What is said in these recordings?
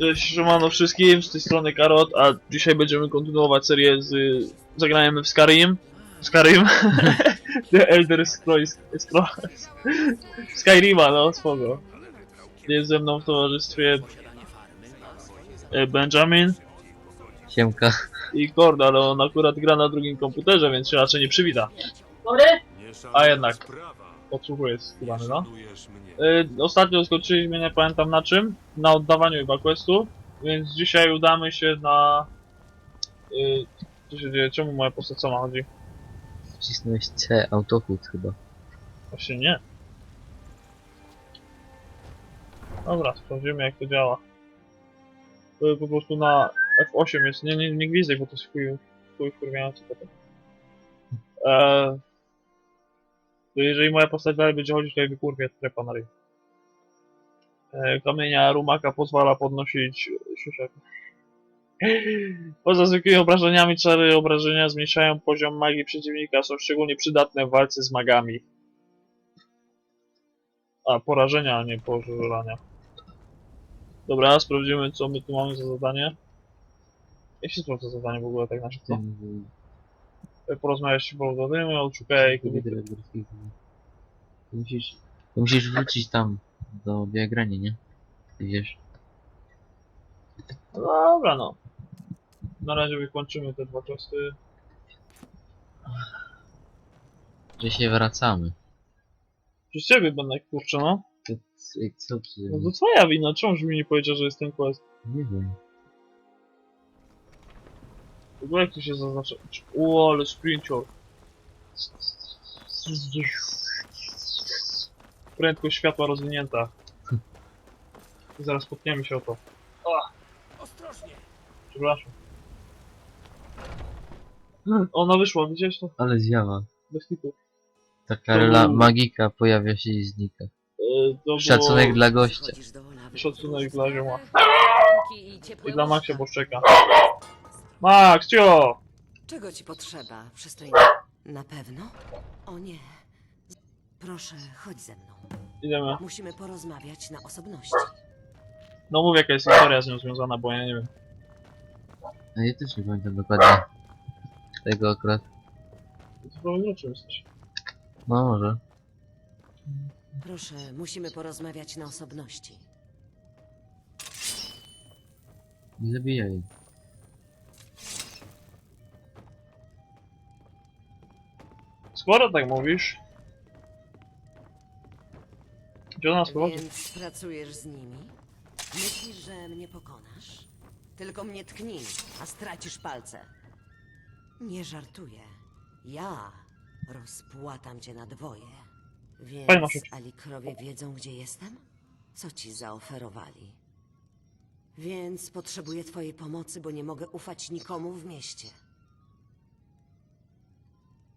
Cześć, siemano wszystkim, z tej strony Karot, a dzisiaj będziemy kontynuować serię z... Zagrajemy w Skyrim. Skyrim? The Elder Scrolls... Scrolls... Skyrima, no, spoko. Jest ze mną w towarzystwie e, Benjamin Siemka. i Cord, ale on akurat gra na drugim komputerze, więc się raczej nie przywita. A jednak. Podsłuchuję skubany, no. Y, ostatnio skończyliśmy, nie pamiętam na czym, na oddawaniu chyba questu, więc dzisiaj udamy się na... Y, co się dzieje? Czemu moja postać sama chodzi? Wcisnąłeś C, autochód chyba. Właśnie nie. Dobra, sprawdzimy jak to działa. To po prostu na F8 jest, nie, nie, nie gwizdek, bo to jest chuj, chuj wkurwiający potem. Eee, to jeżeli moja postać dalej będzie chodzić, to jej wykurwię trepa na ryj. Eee, kamienia rumaka pozwala podnosić siusiak. Poza zwykłymi obrażeniami, czary obrażenia zmniejszają poziom magii przeciwnika, są szczególnie przydatne w walce z magami. A, porażenia, a nie pożerania. Dobra, sprawdzimy co my tu mamy za zadanie. Jak się sprawdza zadanie w ogóle tak na szybko? Tym, Porozmawiać z Boldowymi, odszukaj kobiety. To musisz, to musisz wrócić tam do diagranii, nie? Ty Wiesz. No Dobra no. Na razie wykończymy te dwa testy. Że się wracamy. Przez ciebie będę kurczę no. To, c- co ty? No to twoja wina, czemuś mi nie powiedział, że jest ten quest? Nie wiem. W ogóle jak to się zaznacza? O, ale sprincior. Prędkość światła rozwinięta. Zaraz potkniemy się o to. Ostrożnie! Przepraszam. Ona wyszła, widziałeś to? Ale zjawa. Bez kitu. Taka rela magika pojawia się i znika. Yy, to było Szacunek dla gościa. Szacunek dla zioma. I, I dla łóżka. Maxia Boszczeka. Max, cio! Czego ci potrzeba, przystojny? Na pewno? O nie. Proszę, chodź ze mną. Idziemy. Musimy porozmawiać na osobności. No mów jaka jest historia z nią związana, bo ja nie wiem. A ja też nie pamiętam dokładnie. Tego akurat. To prawie rzeczy jesteś. No może. Proszę, musimy porozmawiać na osobności. Nie zabijaj. Skoro tak mówisz... Gdzie ona sprowadzi? Więc pracujesz z nimi? Myślisz, że mnie pokonasz? Tylko mnie tknij, a stracisz palce. Nie żartuję. Ja rozpłatam cię na dwoje. Więc Maszu. Alikrowie wiedzą, gdzie jestem? Co ci zaoferowali? Więc potrzebuję twojej pomocy, bo nie mogę ufać nikomu w mieście.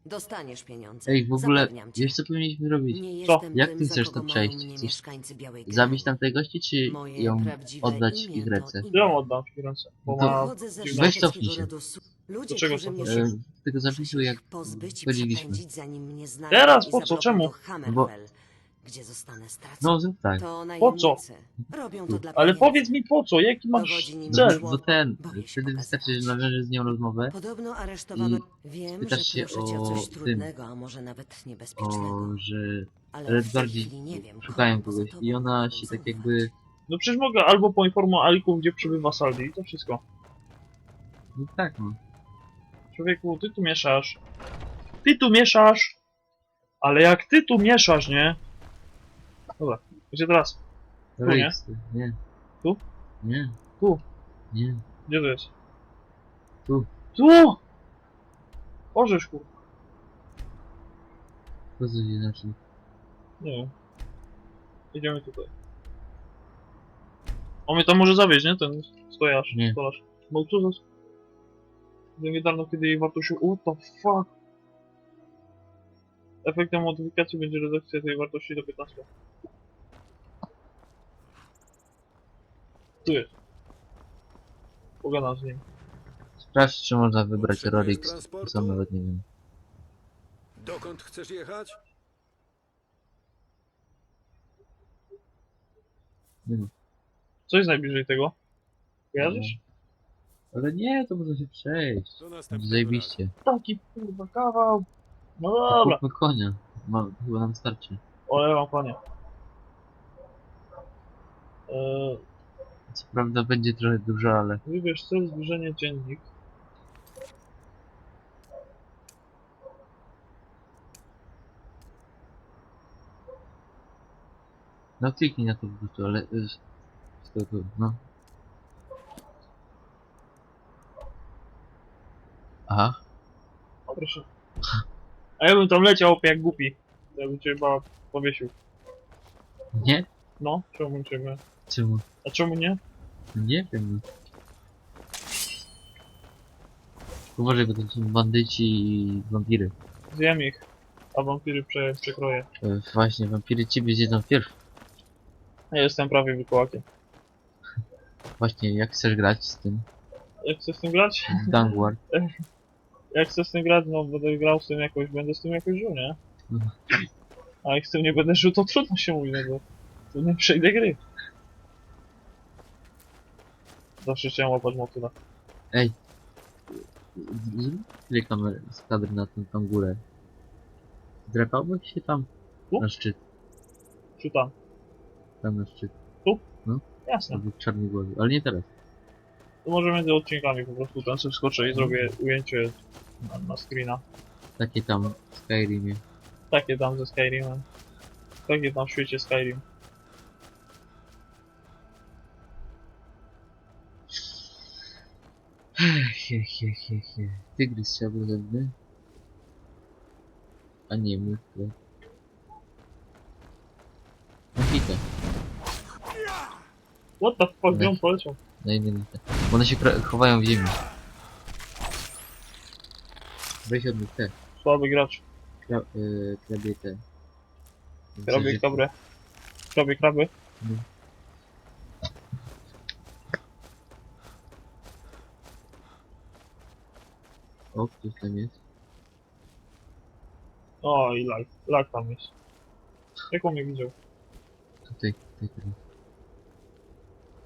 Dostaniesz pieniądze. Ej, w ogóle, Zapewniam cię. wiesz co powinniśmy robić? Nie Co? jestem Jak tym, ty za chcesz kogo to mają przejść? mnie Chcesz mieszkańcy Białej Zabić tamtej gości, czy Moje ją prawdziwe oddać imię ich to ręce? imię. Ja ją oddam w ręce, bo No to- ma... Pochodzę ze Weź szlacheckiego cofnij się. rodu Su- Ludzie, Do czego którzy mnie? E, tylko zapisuj jak pozbyć i wchodziliśmy. przepędzić, zanim mnie znajdą Teraz? Po co? Czemu? do Hammerfell, gdzie zostanę stracony. No zrób tak. To Po co? najemnicy. Robią to dla Ale pieniędzy. powiedz mi po co, jaki masz Dowodzi nim cel? No, bo ten, Boję się wtedy wystarczy, że nawiążesz z nią rozmowę Podobno aresztowano... I Wiem, pytasz że się proszę cię o o coś tym. trudnego, a może nawet niebezpiecznego. o, że Ale Red w tej bardziej chwili nie wiem, szukają poza kogoś tobą i ona się tak zaufać. jakby, No przecież mogę albo poinformować Aliku, gdzie przybywa Saldi i to wszystko. no tak no. Człowieku, ty tu mieszasz. Ty tu mieszasz! Ale jak ty tu mieszasz, nie? Dobra, gdzie teraz? Dobra, nie? Nie. Tu? Nie. Tu. Nie. Gdzie to jest? Tu. Tu! Orzeszku. To co się znaczy? Nie wiem. Idziemy tutaj. On mnie tam może zawieźć, nie? Ten stojarz. Nie. Stolarz. No co za... Niedawno, kiedy jej wartość... What the fuck? Efektem modyfikacji będzie redukcja tej wartości do 15. Tu jest. Pogadam z nim. Sprawdź, czy można wybrać Potrzebujesz transportu? Sam nawet nie wiem. Dokąd chcesz jechać? Nie wiem. Co jest najbliżej tego? Kojarzysz? Ale nie, to można się przejść. To następny Zajebiście. Taki kurwa kawał. No dobra. Kupmy konia. Ma, chyba nam starczy. O, ja mam konia. Eee, Co prawda będzie trochę dużo, ale... wybierz cel, zbliżenie, dziennik. No kliknij na to po prostu, ale... y, z tego, no. Aha. O, proszę. A ja bym tam leciał jak głupi. Ja bym cię chyba powiesił. Nie? No, czemu ciebie? Czemu? A czemu nie? Nie wiem. no. Uważaj, bo to są bandyci i wampiry. Zjem ich. A wampiry prze, przekroję. E, właśnie, wampiry ciebie zjedzą pierw. Ja jestem prawie wilkołakiem. Właśnie, jak chcesz grać z tym? Jak chcę z tym grać? Z. Jak chcę z tym grać, no będę grał z tym jakoś, będę z tym jakoś żył, nie? Mhm. A jak z tym nie będę żył, to trudno się mówi, no bo to nie przejdę gry. Zawsze chciałem łapać motyla. Ej. chwilę kamer z kadry na tą, tą górę. Drapałbyś się tam? Tu? Na szczyt. Czy tam? Tam na szczyt. Jasne. Albo w czarnej głowie. Ale nie teraz. To może między odcinkami po prostu tam sobie wskoczę i zrobię ujęcie na, na screena. Takie tam w Skyrimie. Takie tam ze Skyrimem. Takie tam w świecie Skyrim. He, he, he, he. Tygrys trzeba było zęby. A nie, mój chleb. No hita. What the fuck, gdzie on poleciał? Na. One się chowają w ziemi. Weź od nich te. Słaby gracz. Kra y krabie te. Kraby, Że- kraby. Kraby, kraby. No. O, ktoś tam jest. O, i lag. Lag tam jest. Jak on mnie widział? Tutaj, tutaj teraz.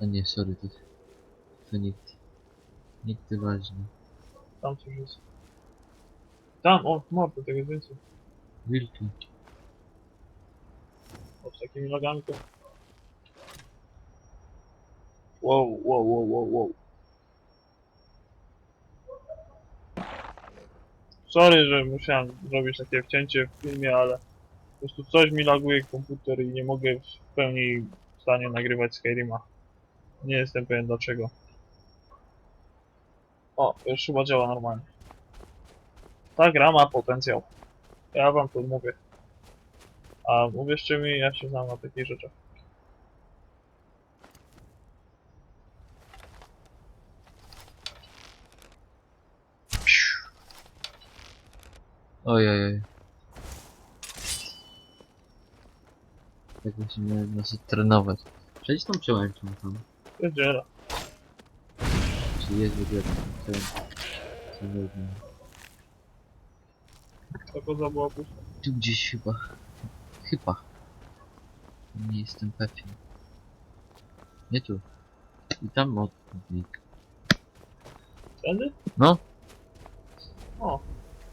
A nie, sorry, to, to nikt. Nikt ważny. Tam coś jest. Tam, o, mordę tego jest więcej. Wilki. O, z takimi lagami to... Wow, wow, wow, wow, wow. Sorry, że musiałem zrobić takie wcięcie w filmie, ale po prostu coś mi laguje komputer i nie mogę w pełni w stanie nagrywać Skyrima. Nie jestem pewien dlaczego. O, już chyba działa normalnie. Ta gra ma potencjał. Ja wam to mówię. A uwierzcie mi, ja się znam na takich rzeczach. Oj, oj, oj. Tak musimy nas trenować. Przejdź tą przełęczą tam. Pierdziela. Jest w ogóle tam co, co? Ta koza była pusta. Tu gdzieś chyba. Chyba. Nie jestem pewien. Nie tu. I tam odnik. Tędy? No, O,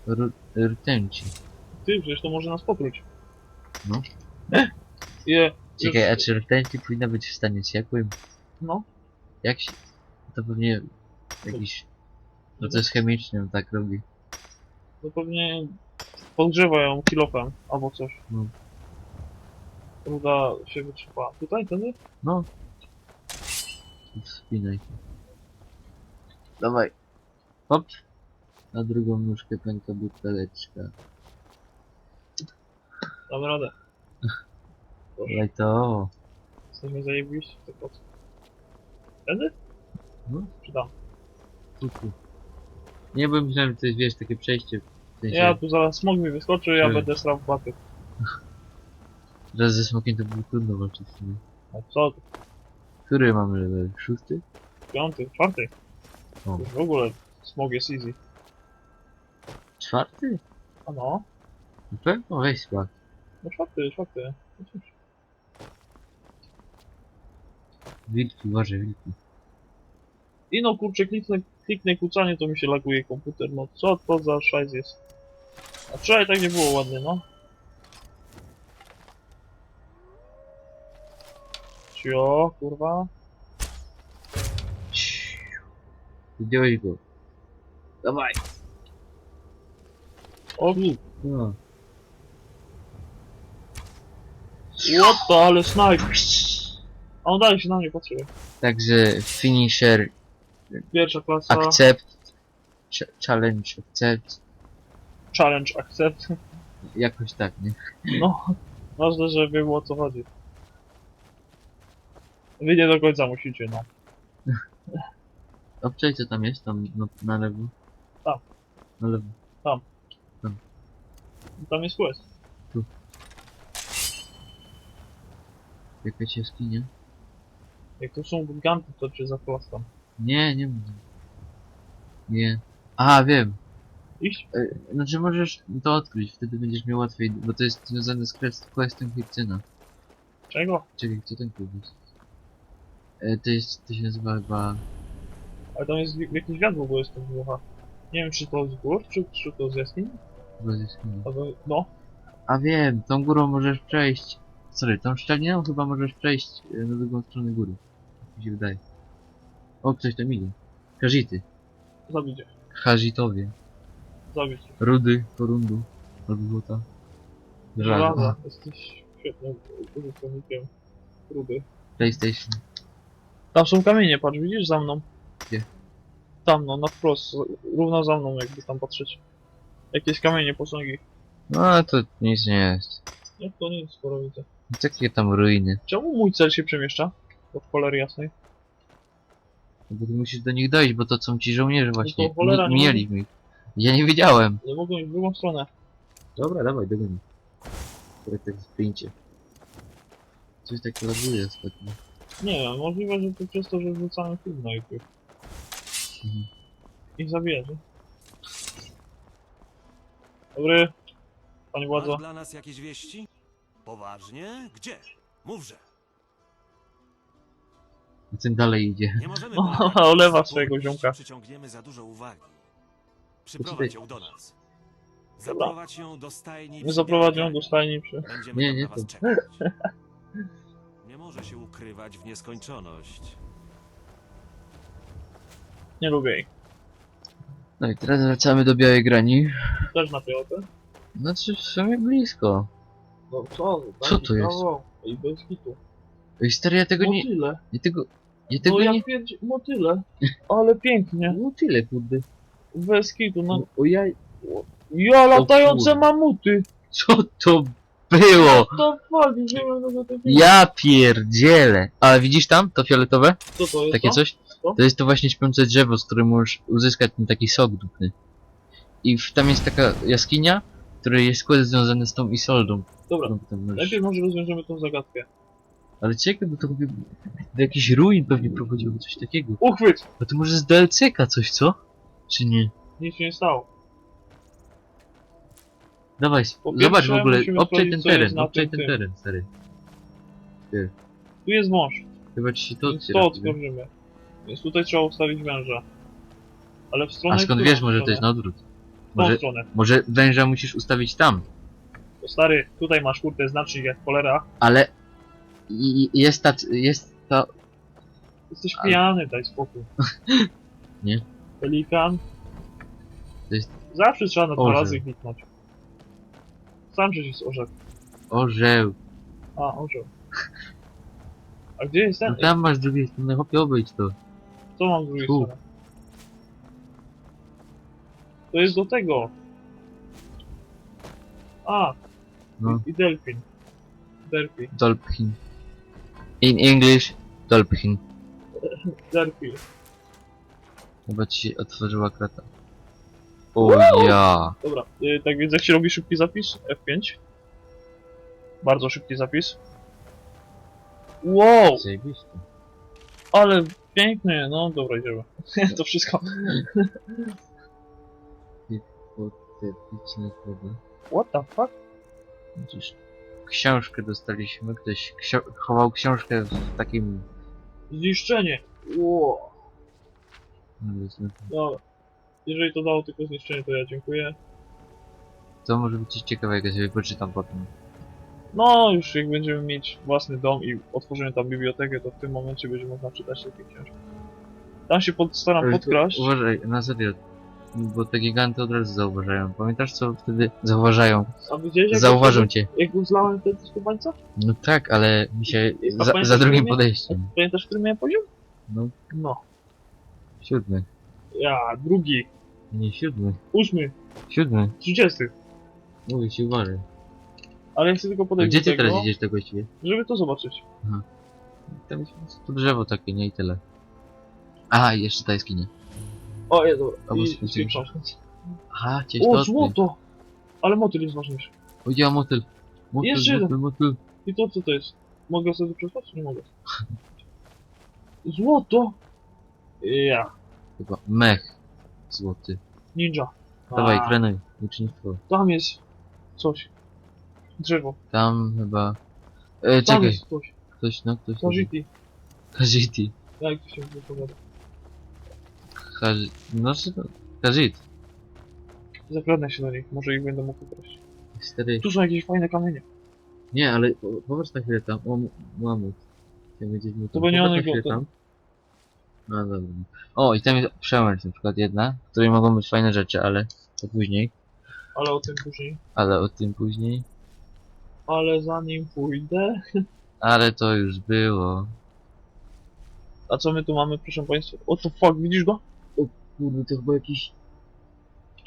r- rtęci. ty, przecież to może nas popróć. No. Je, Czekaj, już- a czy rtęci powinna być w stanie ciepłym? No, Jak się... To pewnie jakiś proces chemiczny tak robi. to pewnie podgrzewa ją kilofem albo coś. No. Ruda się wytrzymała. Tutaj, tędy? No. Wspinaj. Dawaj. Hop. Na drugą nóżkę pęka buteleczka. Damy radę. Dawaj to. jesteśmy zajebiści, to po co? Tędy? No. Czy tam? Nie, bo myślałem, że to jest, wiesz, takie przejście. W sensie, Ja tu zaraz smog mi wyskoczy, ja będę srał w baty. Raz ze smokiem to było trudno walczyć z nim. No co ty? Który mamy level? Szósty? Piąty, czwarty? O. Już w ogóle smog jest easy. Czwarty? A no, Na pewno weź sprawdź. no czwarty, czwarty. No. Wilki, uważaj, wilki. I no kurczę, kliknę, kliknę kucanie, to mi się laguje komputer. No co to za szajs jest? A wczoraj tak nie było ładnie, no. Cio, kurwa. Zdjąłeś go. Dawaj. O, No. what the, ale snipe. A on dalej się na mnie patrzy. Także finisher Pierwsza klasa, accept. Ch- challenge accept. challenge accept. Jakoś tak, nie? No, ważne, żeby było o co chodzi. Wy nie do końca musicie, no. Obczaj co tam jest, tam na, na lewo. Tam. Na lewo. Tam jest quest. Jakaś jaskinia? Jak to są giganty, to cię zaplastam. Nie, nie mówię. Nie. A, wiem. Iść? E, Znaczy możesz to odkryć, wtedy będziesz miał łatwiej, bo to jest związane z quest- questem Hircyna. Czego? Czekaj, co ten klub jest? E, to jest, to się nazywa chyba... Ale tam jest wi- jakiś wiatr w ogóle z tym wybucha. Nie wiem, czy to z gór, czy, czy to z jaskini? chyba z jaskini. Albo, no, A wiem, tą górą możesz przejść. Sorry, tą szczeliną chyba możesz przejść e, na drugą stronę góry. Tak mi się wydaje. O, ktoś tam idzie. Kazity. zabicie. Hazitowie. Zabicie. Rudy, korundu. Albo złota. Żelaza. Jesteś świetnym użytkownikiem. Rudy. PlayStation. Tam są kamienie, patrz, widzisz za mną? Gdzie? Tam, no, na wprost, równo za mną, jakby tam patrzeć. Jakieś kamienie, posągi. No, to nic nie jest. Jak to nic, skoro widzę. Takie tam ruiny. Czemu mój cel się przemieszcza? Od cholery jasnej. No Bo ty musisz do nich dojść, bo to są ci żołnierze właśnie. cholera, Mi- nie Mieli ich. Ja nie wiedziałem. Nie mogą iść w drugą stronę. Dobra, dawaj, dogonię. Tak tak sprincie. Coś tak laguje ostatnio. Nie wiem, możliwe, że to przez to, że wrzucamy film na YouTube. Mhm. I zabierze. Dobry. Panie władzo. Masz dla nas jakieś wieści? Poważnie? Gdzie? Mówże. A ten dalej idzie. Nie możemy O, pomagać. olewa swojego ziomka. Przyciągniemy za dużo uwagi. Przyprowadź ją do nas. Zaprowadź ją do stajni. przy Zaprowadź ją do stajni przy... Będziemy Nie, tam nie na was tu. czekać. Nie może się ukrywać w nieskończoność. Nie lubię jej. No i teraz wracamy do Białej Grani. Też na piechotę? Znaczy w sumie blisko. No co? Co to jest? I bez kitu. Ej stary, ja tego nie... Motyle. Ja tego... Ja tego No ja nie... pierdzi... Motyle. Ale pięknie. No tyle, kurde. Bez kitu, no. O ja... Ja latające kurde. mamuty! Co to było? To fuck, Ja pierdzielę. Ale widzisz tam, to fioletowe? Co to jest Takie to? coś? Co? To jest to właśnie śpiące drzewo, z którym możesz uzyskać ten taki sok duchny. I w, tam jest taka jaskinia, której jest quest związany z tą Isoldą. Dobra, którą potem możesz... najpierw może rozwiążemy tą zagadkę. Ale ciekawe, bo to chyba do jakichś ruin pewnie prowadziło coś takiego. Uchwyt! A to może z DLC-ka coś, co? Czy nie? Nic się nie stało. Dawaj, Po zobacz w pierwsze, ogóle, musimy obczaj sprawdzić, ten co jest teren, na obczaj tym ten tym. teren, stary. Tu jest wąż. Chyba ci się to Więc otwiera. to wtedy. otworzymy. Więc tutaj trzeba ustawić węża. Ale w stronę A skąd którą wiesz, może to stronę? jest na odwrót? W tą Może, stronę. może węża musisz ustawić tam, To stary, tutaj masz kurde znacznik jak cholera. ale i, i jest ta, jest ta, Jesteś Ale- pijany, daj spokój. Nie. Pelikan. To jest- Zawsze trzeba na dwa Orzeł. razy kliknąć. Sam przecież jest orzeł. orzeł. A, orzeł. A gdzie jest ten? No tam masz z drugiej strony, chłopie obejdź to. Co mam z drugiej Tu. strony? To jest do tego. A, No, i delfin. Delphi. Dolphin. In English, Dolphin. Delphi. Chyba ci się otworzyła krata. O ja. Dobra, y, tak więc jak się robi szybki zapis? F5. Bardzo szybki zapis. Wow, Zajebiście. ale piękny, no dobra, idziemy. to wszystko. What the fuck? Widzisz, książkę dostaliśmy, ktoś ksio chował książkę w takim... Zniszczenie. Wow. No, jest, no. Dobra. Jeżeli to dało tylko zniszczenie, to ja dziękuję. To może być coś ciekawego, sobie poczytam potem. No, już jak będziemy mieć własny dom i otworzymy tam bibliotekę, to w tym momencie będzie można czytać takie książki. Tam się pod, staram to podkraść. Uważaj, na serio. Bo te giganty od razu zauważają. Pamiętasz co wtedy zauważają? A widziałeś jak Zauważą cię. jak go zlałem wtedy z kubańca? No tak, ale mi się A za, pamiętasz, za drugim który podejściem. Pamiętasz, który miałem poziom? No, No. siódmy. Ja, drugi, Nie, siódmy. ósmy, Siódmy. trzydziesty. Mówię ci uważaj. Ale ja chcę tylko A podejść gdzie do ty tego, teraz idziesz do właściwie? żeby to zobaczyć. Tam jest to drzewo takie, nie i tyle. A, i jeszcze ta jaskinia. O, jest dobra. Albo I. Aha, cię O, to złoto! Ale motyl jest ważniejszy. O, ja motyl. Motyl, Jeszcze jeden. motyl, motyl. I to co to jest? Mogę sobie przesłać, czy nie mogę? Złoto! Ja, Chyba mech złoty. ninja. Dawaj, A, trenuj. Ucznictwo. Tam jest coś. Drzewo. Tam chyba... E, Tam czekaj. jest coś. Ktoś, no, ktoś... Kajiti. Kajiti. Jak to się wypowiada? Kaji... No, czy to... Kajit. Zakradnę się do nich, może ich będę mógł ukraść. Stary... Tu są jakieś fajne kamienie. Nie, ale po- popatrz na chwilę tam. O, m- mamut. Mu To będzie on Popatrz na jego- chwilę to- tam. No dobra. O, i tam jest przełęcz na przykład jedna, w której mogą być fajne rzeczy, ale to później. Ale o tym później. Ale o tym później. Ale zanim pójdę... Ale to już było. A co my tu mamy, proszę państwa? O to fuck, widzisz go? Kurde, to chyba jakiś...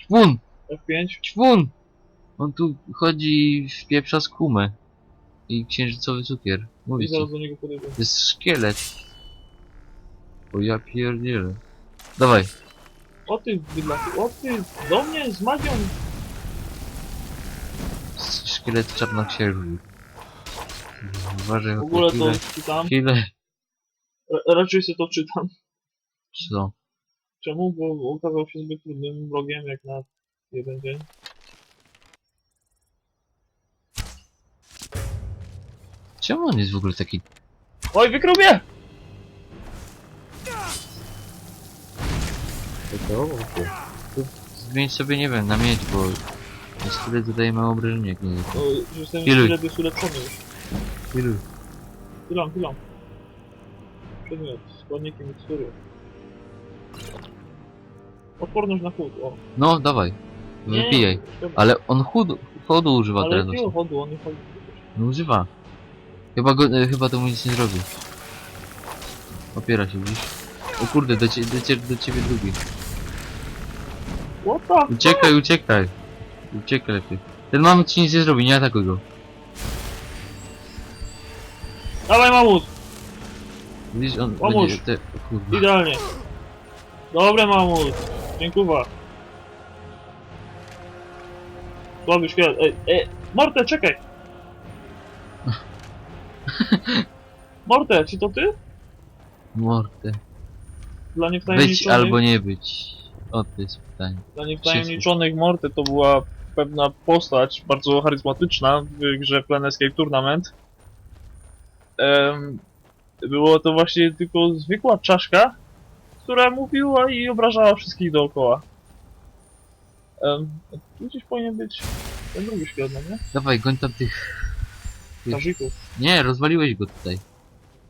Ćwun! F5. Ćwun! On tu chodzi w pieprza z kumę. I księżycowy cukier. I Mówię ci. zaraz do niego podejdę. To jest szkielet. O ja pierdzielę. Dawaj. O ty, bydlaku, o ty, do mnie z magią. Szkielet czarnoksiężnik. Uważaj, W ogóle to chwilę. czytam. Chwilę. R- raczej sobie to czytam. Co? Czemu? Bo okazał się zbyt trudnym wrogiem jak na jeden dzień. Czemu on jest w ogóle taki... Oj, wykrył mnie! Zmień sobie, nie wiem, na miedź, bo... Szkielet zadaje mało obrażenia, jak nie O, jestem tyle jest ulepszony już. Ilu? Chwilą, chwilą. Przedmiot, składniki mikstury. Odporność na chłód, o. No, dawaj. Nie, Wypijaj. Ale on chodu, chodu używa Ale teraz. jakiego chodu, on nie chodzi. No używa. Chyba go, e, chyba to mu nic nie zrobi. Opiera się, widzisz? O kurde, do, cie, do, cie, do ciebie drugi. What the Uciekaj, uciekaj. Uciekaj lepiej. Ten mamut ci nic nie zrobi, nie atakuj go. Dawaj mamut! Widzisz, on Pomóż. będzie... Te, o kurde. Idealnie. Dobre mamut. Dziękuję. Słaby szkielet. Ej, ej, Morte, czekaj! Morte, czy to ty? Morte. Dla Być niewtajemniczonych, albo nie być. O, to jest pytanie. dla niewtajemniczonych Morte to była pewna postać bardzo charyzmatyczna w grze Plan Escape Tournament. Em, było to właśnie tylko zwykła czaszka, która mówiła i obrażała wszystkich dookoła. Um, tu gdzieś powinien być ten drugi no nie? Dawaj, goń tam tych... Ty- Starzyków. Nie, rozwaliłeś go tutaj.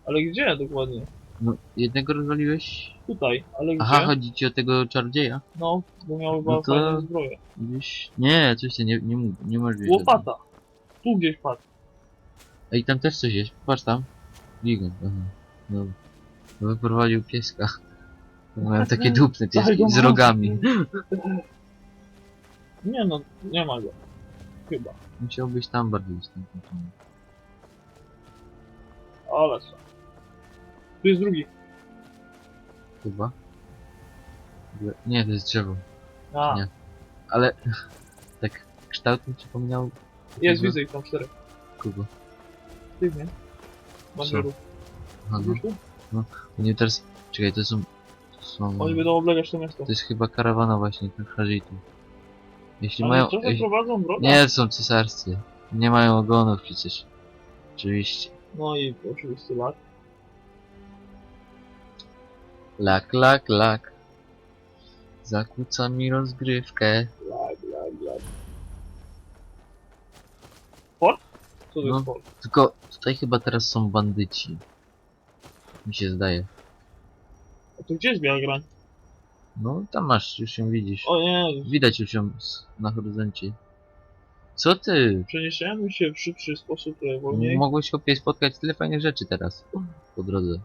Ale gdzie dokładnie? No, jednego rozwaliłeś? Tutaj, ale gdzie? Aha, chodzi ci o tego czarodzieja? No, bo miał chyba No to- fajną zbroję. Gdzieś... Nie, coś ty nie, nie, mów- nie możesz wiedzieć. Łopata! Tu gdzieś padł. Ej, tam też coś jest. Patrz tam. Gigant, aha. No. Wyprowadził pieska. Mają takie dupne pieski z rogami. Nie no, nie ma go. Chyba. Musiał być tam bardziej występny. Ale co? Tu jest drugi. Chyba. Nie, to jest drzewo. A, Nie. Ale tak kształtem przypomniał jest, widzę ich tam czterech. kogo. Tych, nie? Banderów. Aha, no. Widzisz tu? Oni teraz... Czekaj, to są... Są... Oni będą oblegać to miasto. To jest chyba karawana właśnie, tych Harzitów. Jeśli Oni mają... trochę Jeśli... prowadzą wroga. Nie, to są cesarscy. Nie mają ogonów przecież. Oczywiście. No i oczywiście lak. Lak, lak, lak. Zakłóca mi rozgrywkę. Lag, lag, lag. Port? Co to No. jest port? Tylko tutaj chyba teraz są bandyci. Mi się zdaje. A to gdzie jest biała grań? No tam masz, już ją widzisz. O nie, Widać już ją s- na horyzoncie. Co ty? przeniesiemy się w szybszy sposób, trochę wolniej Mogłeś chłopie spotkać tyle fajnych rzeczy teraz. Po drodze.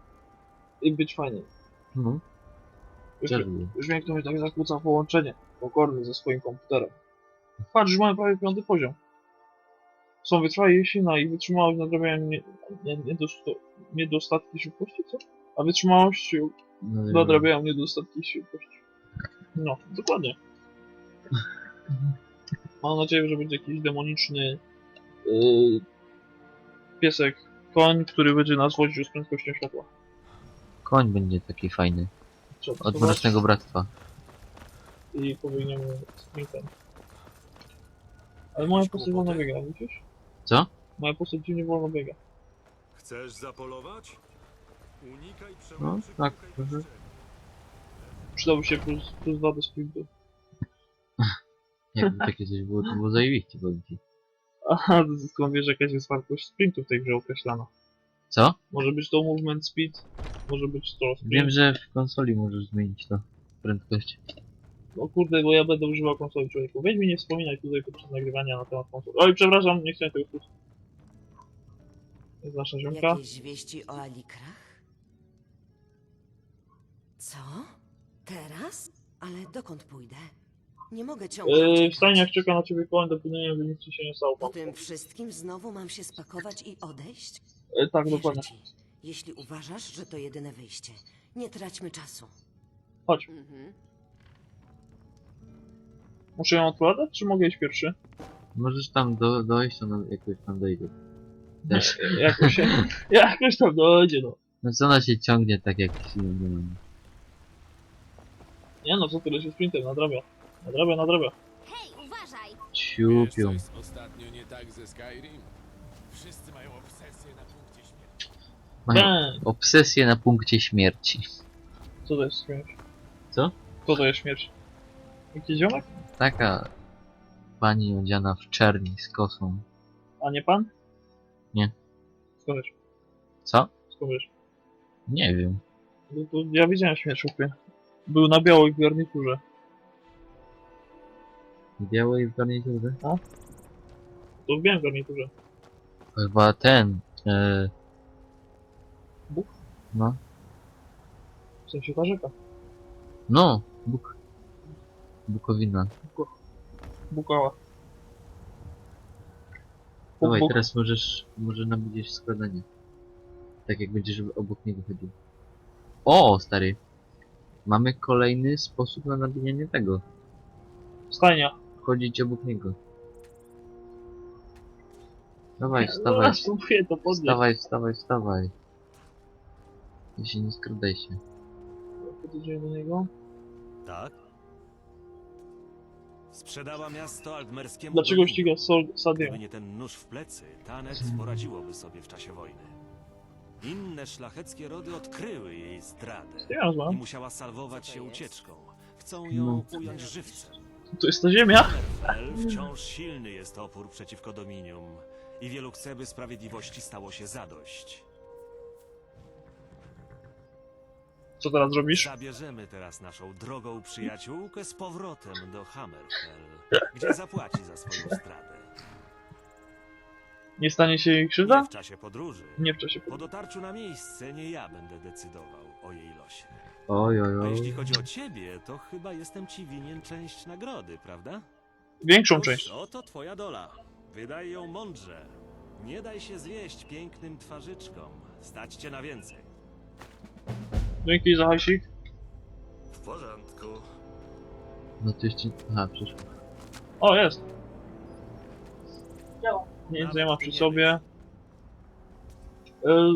i być fajnie. No, Już, czerwony. już to mi tak zakłóca połączenie pokorny ze swoim komputerem. Patrz, już mamy prawie piąty poziom. Są wytrwałości na i wytrzymałość nadrabiają nie, nie, niedosto, niedostatki szybkości, co? A wytrzymałość No, nadrabiają niedostatki szybkości. No, dokładnie. Mam nadzieję, że będzie jakiś demoniczny yy, piesek, koń, który będzie nas woził z prędkością światła. Koń będzie taki fajny. Trzeba Od schować Mrocznego Bractwa. I powinien sprintem. Ale moja postać wolno biega, widzisz? Co? Moja postać dziwnie wolno biega. Chcesz zapolować? Unikaj No, tak, mhm. Przydałby się plus, plus 2 do sprintu. Jakby takie coś było, to było zajebiście, powiem ci. Aha, skąd wiesz, jakaś jest wartość sprintu w tej grze określana. Co? Może być to movement speed, może być to sprint. Wiem, że w konsoli możesz zmienić to. Prędkość. No kurde, bo ja będę używał konsoli człowieku. Weź mi nie wspominaj tutaj podczas nagrywania na temat konsoli. Oj, przepraszam, nie chciałem tego słuchać. Jest nasza ziomka. Jakieś wieści o Alikrach? Co? Teraz? Ale dokąd pójdę? Nie mogę ciągle Yy, w stajniach czeka na ciebie koń, dopóki by nic ci się nie stało. Po tym wszystkim znowu mam się spakować i odejść? E, tak, Wierzę dokładnie. ci. Jeśli uważasz, że to jedyne wyjście, nie traćmy czasu. Chodź. Mhm. Muszę ją odkładać, czy mogę iść pierwszy? Możesz tam do, dojść, ona jakoś tam dojdzie. Też. Jakoś się, jakoś tam dojdzie, no. No co ona się ciągnie tak jak siłą nie no, co tyle się sprintem, nadrabia. Nadrabia, nadrabia. Hej, uważaj! Wiesz, co Ciupią. jest ostatnio nie tak ze Skyrim? Wszyscy mają obsesję na punkcie śmierci. Mają Bang! obsesję na punkcie śmierci. Co to jest śmierć? Co? Co to jest śmierć? Jakiś ziomek? Taka pani odziana w czerni z kosą. A nie pan? Nie. Skąd wiesz? Co? Skąd wiesz? Nie wiem. No to ja widziałem śmierć chłopie. Był na białej garniturze. Białej w garniturze? To w białym garniturze. Chyba ten. E... Bóg? No. W sensie ta rzeka. No, Bóg. Bukowina. Bukała. Bóg, Dawaj, Bóg. teraz możesz, może nabudzisz składanie. Tak jak będziesz obok niego chodził. O, stary. Mamy kolejny sposób na nabijanie tego. Stajnia. Chodzić obok niego. Dawaj, wstawaj, spróbuję to podnieść. wstawaj, wstawaj, wstawaj. Jeśli nie skradaj się. Podejdziemy do niego. Tak? Sprzedała miasto altmerskiemu Dlaczego ściga Sol Sadia? Gdyby nie ten nóż w plecy, Tanec poradziłoby sobie w czasie wojny. Inne szlacheckie rody odkryły jej zdradę i musiała salwować się ucieczką. Chcą ją ująć żywcem. To jest ta ziemia? Hammerfell wciąż silny jest opór przeciwko Dominium i wielu chce, by sprawiedliwości stało się zadość. Co teraz robisz? Zabierzemy teraz naszą drogą przyjaciółkę z powrotem do Hammerfell, gdzie zapłaci za swoją zdradę. Nie stanie się jej Nie krzywda? w czasie podróży. Nie w czasie Po podróży. dotarciu na miejsce nie ja będę decydował o jej losie. Oj, oj, A oj. jeśli chodzi o ciebie, to chyba jestem ci winien część nagrody, prawda? Większą Cóż, część. Oto twoja dola. Wydaj ją mądrze. Nie daj się zwieść pięknym twarzyczkom. Stać cię na więcej. Dzięki za hajsik. W porządku. No to jeszcze... Aha, przyszło. O, jest. Nic nie ma przy sobie. E,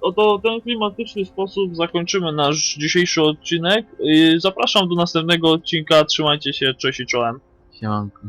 Oto w ten klimatyczny sposób zakończymy nasz dzisiejszy odcinek. E, Zapraszam do następnego odcinka. Trzymajcie się, cześć i czołem. Siemanko.